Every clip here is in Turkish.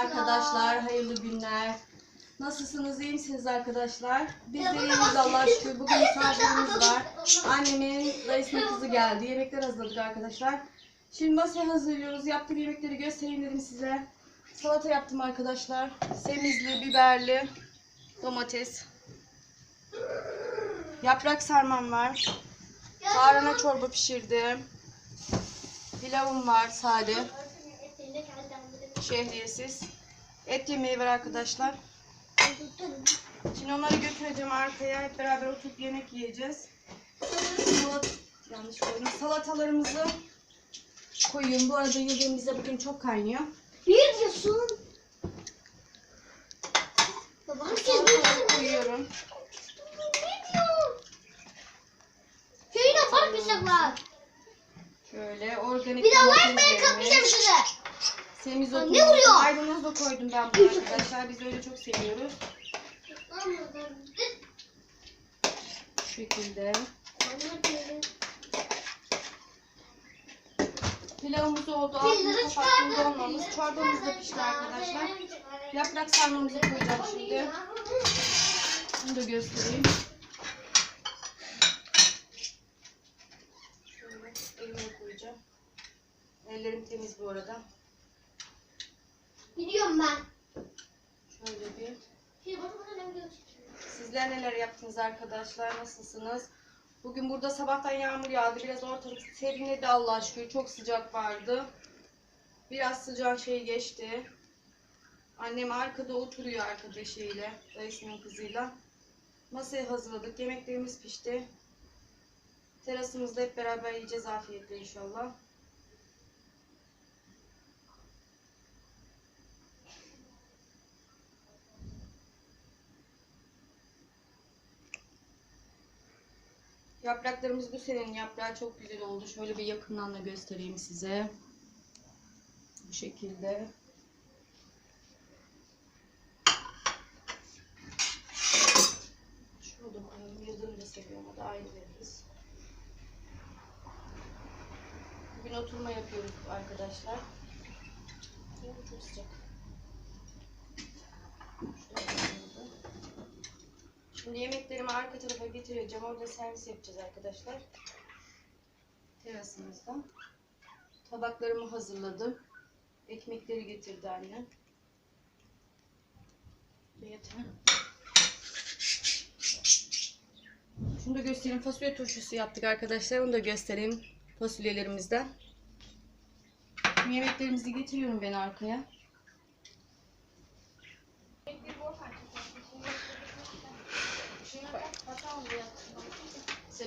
arkadaşlar. Hayırlı günler. Nasılsınız? iyi misiniz arkadaşlar? Biz de iyiyiz Allah'a şükür. Bugün misafirimiz var. Annemin dayısının kızı geldi. Yemekler hazırladık arkadaşlar. Şimdi masaya hazırlıyoruz. Yaptığım yemekleri göstereyim dedim size. Salata yaptım arkadaşlar. Semizli, biberli, domates. Yaprak sarmam var. Tarhana çorba pişirdim. Pilavım var sade. Şehriyesiz. Et yemeği var arkadaşlar. Şimdi onları götüreceğim arkaya. Hep beraber oturup yemek yiyeceğiz. Salat, yanlış koydum. Salatalarımızı koyuyorum. Bu arada yıldığım bize bugün çok kaynıyor. Bir diyorsun. Baba bir koyuyorum. Ne yapacaklar. Şöyle organik Bir de Allah'ım beni domateslerimi, kapmayacak size. Semizotu, Ne vuruyor? maydanoz da koydum ben bunu arkadaşlar. Biz öyle çok seviyoruz. Şu şekilde. Pilavımız oldu. Altını kapattım dolmamız. Çorbamız da pişti arkadaşlar. Yaprak sarmamızı koyacağım şimdi. Bunu da göstereyim. Şöyle elime koyacağım. Ellerim temiz bu arada. Ben. Şöyle bir. Sizler neler yaptınız arkadaşlar? Nasılsınız? Bugün burada sabahtan yağmur yağdı. Biraz ortalık serinledi Allah'a şükür. Çok sıcak vardı. Biraz sıcağın şeyi geçti. Annem arkada oturuyor arkadaşıyla, dayısının kızıyla. Masayı hazırladık. Yemeklerimiz pişti. Terasımızda hep beraber yiyeceğiz afiyetle inşallah. Yapraklarımız bu senenin yaprağı çok güzel oldu. Şöyle bir yakından da göstereyim size. Bu şekilde. Şunu da koyalım. Yıldırım da seviyorum. O da ayrı veririz. Bugün oturma yapıyoruz arkadaşlar. Çok sıcak. Şöyle. Şimdi yemeklerimi arka tarafa getireceğim. Orada servis yapacağız arkadaşlar. Terasımızda. Tabaklarımı hazırladım. Ekmekleri getirdi anne. Yeter. Şunu da göstereyim. Fasulye turşusu yaptık arkadaşlar. Onu da göstereyim fasulyelerimizden. Yemeklerimizi getiriyorum ben arkaya.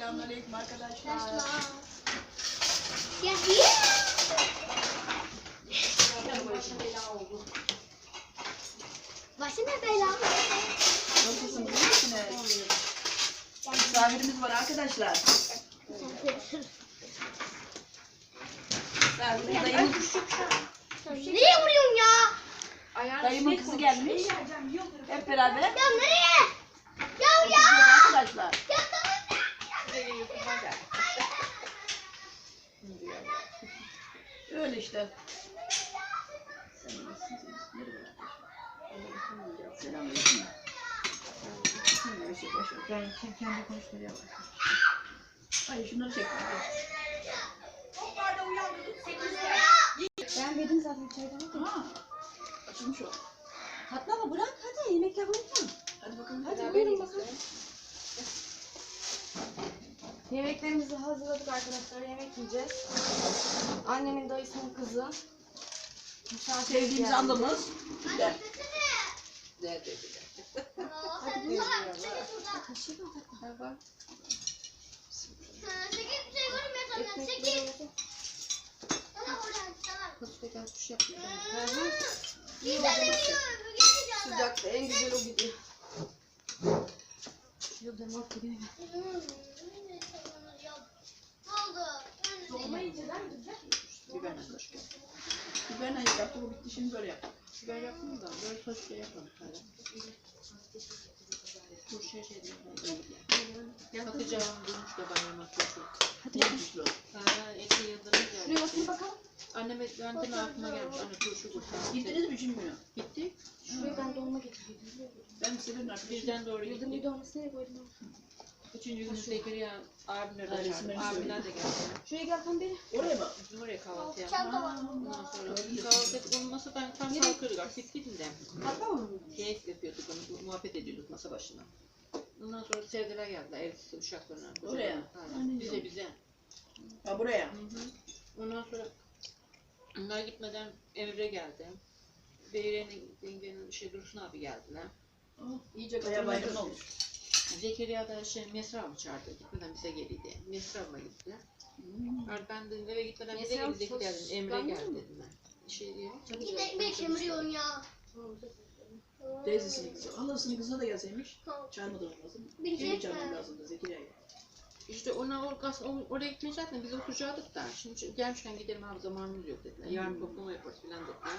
Selamünaleyküm arkadaşlar. Ya niye? Başı ne bela? Nasılsınız? iyi misiniz? Misafirimiz var arkadaşlar. Misafirimiz dayımız, Nereye vuruyorsun ya? dayımın kızı gelmiş. Hep beraber Ya nereye? Ya ya. arkadaşlar. Ya tamam. Öyle işte. Selamünaleyküm. Ben kendi konuşmaya başlayayım. Hayır şunları çek. Ben verdim zaten çaydanı. Ha. Açılmış o. Patlama bırak hadi yemekler unutma. Hadi bakalım. Hadi buyurun bakalım. Yemeklerimizi hazırladık arkadaşlar. Yemek yiyeceğiz. Annemin dayısının kızı. Misafir Sevdiğimiz geldi. ablamız. Güzel. Nerede? Hadi buyurun. Kaşığı da takma. Bak. Sekiz bir şey var mı ya senden? Ekmekleri Sekiz. Dokuma Biber nasıl? Biber ne yaptı? Bu bitti şimdi böyle yaptık. Biber yaptım da böyle fasulye yapalım. Hadi. Dur şey şey Hatice Hanım durmuş da bayrama çocuk. Hadi yapmış. Ha, Ece Yıldırım Şuraya geldi. bakayım bakalım. Anneme benden aklıma gelmiş. Anne turşu kurtar. Gittiniz mi şimdi? Gittik. Şuraya ben dolma getirdim. Ben senin. Birden doğru Yıldım gittik. bir dolması nereye koydum? Üçüncü gün Zekeriya abimler de ben Abimler de geldi. Şuraya gel kan beri. Oraya bak. Bizim oraya kahvaltı var Ondan sonra kahvaltı. Onun masadan tam kalkıyorduk artık gittik de. Fatma mı? Keyif yapıyorduk onu, muhabbet ediyorduk masa başına. Ondan sonra sevdiler geldiler. Elbise uşaklarına. Oraya? Aynen. Bize bize. Ha buraya. Hı hı. Ondan sonra onlar gitmeden Emre geldi. Beyre'nin yengenin şey Dursun abi geldiler. İyice Baya bayram olmuş. Zekeriya da şey Mesra abla çağırdı. Gitmeden bize geliydi. Mesra abla gitti. Artık ben de eve gitmeden bize geldi. Zekeriya dedim. Emre geldi dedim ben. Şey diyor. Ekmek kemiriyorsun ya. Teyzesinin kızı. Halasının kızına da gelseymiş. Çağırmadan lazım. Bilecek mi? lazımdı Zekeriya'yı. İşte ona or, o- oraya gitmeyecekler. Biz oturacaktık da. Şimdi gelmişken gidelim abi zamanımız yok dediler. Yarın toplama yaparız filan dediler.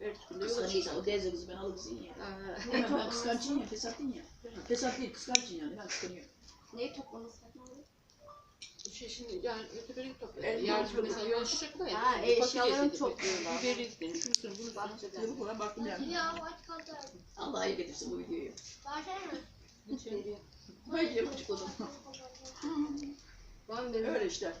Yola Kıskançsın. O teyze kızı ben halı kızıyım ya. Aa, Ben, ben kıskançıyım ya. Fesatçıyım ya. Fesat değil kıskançın yani. Ben kıskanıyorum. Neyi toplaması? Şey şimdi yani öteberi topluyor. Yarın topluyor. mesela yola çıkacaklar ya. Ha, fasulye eşyalarını topluyorlar. Biberi istedim. Şunu bunu Bahçeden. Çabuk baktım yani. Ya aç kaldı. Allah hayır getirsin bu videoyu. Versene mi? Şey, Hayır yapacak oğlum. Ben de Öyle işte.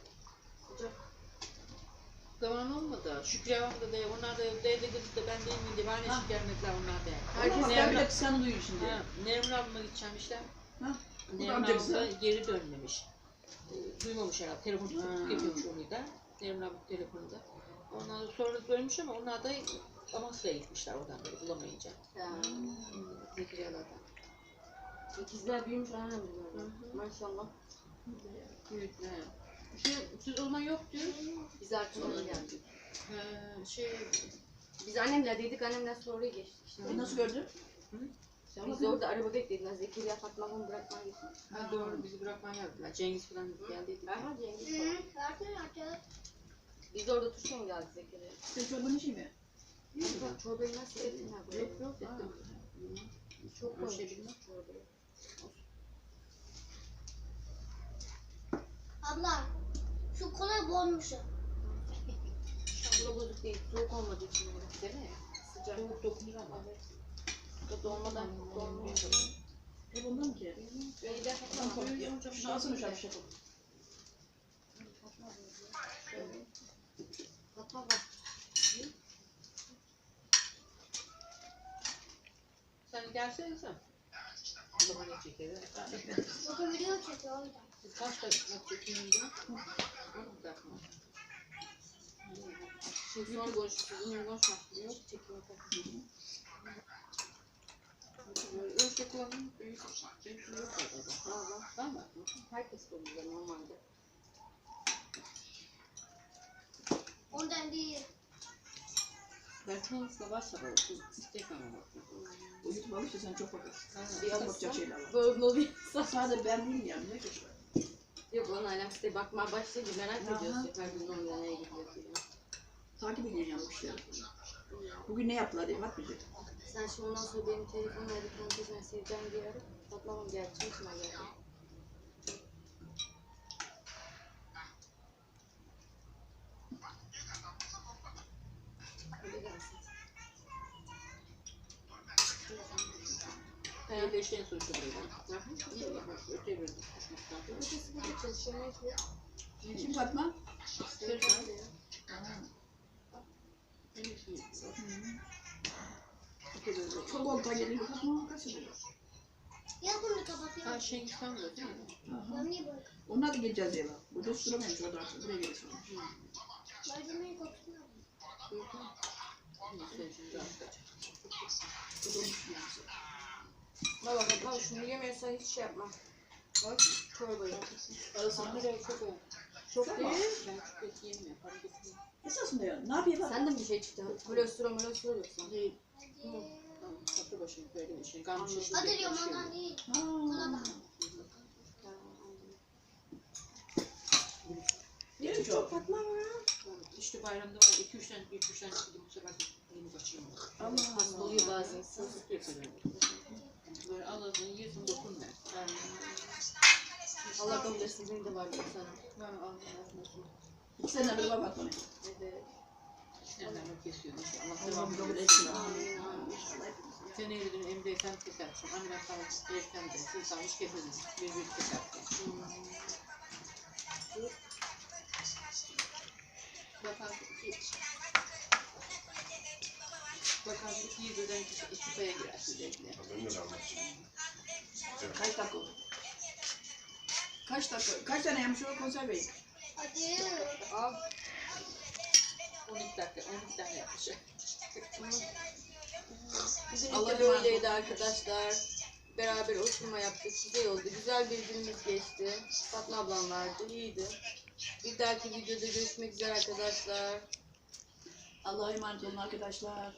Zaman olmadı. Şükrü Yavan da de, onlar da evde evde de ben değil miydi? Bana Ha. hiç gelmediler onlar da. Herkes Nermin- ben bile kıskanı duyuyor şimdi. Ha, Nermin abime gideceğim işte. Ha, bu da Nermin amca da geri dönmemiş. Ee, Duymamış herhalde. Telefon Ha. tutup yapıyormuş onu da. Nermin abim telefonunda. Ondan sonra dönmüş ama onlar da Amasya'ya gitmişler oradan böyle bulamayınca. Ya. Hmm, Zekeriyalardan. İkizler büyümüş annem. Maşallah. Evet. Şey, zaman yok diyor. Biz arkadan geldik. He, şey, Biz annemle dedik annemden sonra oraya geçtik işte. Onu nasıl gördün? Biz de orada araba beklediler. Zekeriya Fatma'nın bırakmaya gittik. ha, doğru bizi bırakmaya geldiler. Cengiz falan geldiydi. Aha Cengiz Hı, falan. Biz de orada turşuya mı geldik Zekeriya? Sen çorbanın işi mi? Yok çorbayı nasıl ettin? Yok yok. Çok şey koymuşuz bilmem. çorbayı. Abla. Şu kola boğulmuşum. Şurada bozuk değil. Soğuk olmadığı için. Değil mi? Sıcak. Soğuk dokunur ama. Evet. Bu dolmadan dolmuyor. Hep ondan mı ki? İyi de tamam. Ya, Şunu alsana şu şapşal. Fatma bak. Sen gelsene sen. O zaman ne çekeriz? Bakın video çekiyor kaç dakika çektiniz ya? On dakika. Şimdi sonra görüşürüz. Yine konuşmak yok. Çekiyor. Ölçek kullanım. Ölçek yok orada. Valla. Tamam mı? Herkes oluyor normalde. Ondan değil. Ben çoğunlukla varsa böyle istek ama bakıyorum. Bu YouTube alışta sen çok bakarsın. Bir Bakacak şeyler var. böyle oluyor. Sadece ben yani. Ne kötü var. Yok lan alem size bakmaya başlayınca merak Aha. ediyorsun. Her gün oluyor neye gidiyor diye. Takip bu işleri. Bugün ne yaptılar diye bakmayacak. Sen şimdi ondan sonra benim telefonla bir ben seveceğim diye arıp Fatma'nın gerçeği için geldi. Evet. Beşten sonra şu öte. Ötesi burada çalışıyor mecbur. Kim Fatma? Serkan. Ha. Çok olta geliyor. Fatma kaç yıl? Ya bunu Ha kapatıyor. Şengül sen de değil mi? Aha. Ben niye böyle? Onlar da geleceğiz diye bak. Burada süremeymiş orada artık. Buraya gelirsin. Malzemeyi şimdi arkadaş. Burada olmuş yani. Bak bak bak şunu yemiyorsan hiç şey yapma. Bak çorbayı. Arasına. Hamile çok o. Çok Çok mu? değil. Ben çok et yemiyorum. Fark etmiyor. Esasında ya. Ne yapayım ben? Senden bir şey çıktı. Kolesterol molesterol yoksa. Değil. Hadi. Tamam. Tatlı başım böyle bir şey. Kalmış Anladım. işte. Hadi diyorum ondan değil. Ha. Neymiş o? Fatma mı? İşte bayramda var. 2-3 tane, 2-3 tane gidip bu sefer yeni kaçıyorum. Allah Hasta oluyor bazen. Sızlık yapıyorum. Böyle alırsın, yiyorsun, dokunma. Allah kabul etsin benim de var bir sana. Ben Allah'ın razı İki sene bir bak bana. Evet. Ellerimi kesiyorum. Allah Allah'ım kabul etsin. Amin. Sen evliliğin Emre'yi sen kesersin. Anne sağlık erken de siz sağlık keseriz. Birbiri kesersin. Bakan Bakan iki yüzden istifaya girer sürekli. Ben de almak Kaç dakika oldu? Kaç dakika? Kaç tane yapmış o konserveyi? Hadi. Al. 12 dakika, 12 tane yapmış. Bizim Allah de böyleydi arkadaşlar. Beraber oturma yaptık. Güzel oldu. Güzel bir günümüz geçti. Fatma ablam vardı. iyiydi. Bir dahaki videoda görüşmek üzere arkadaşlar. Allah'a emanet olun arkadaşlar.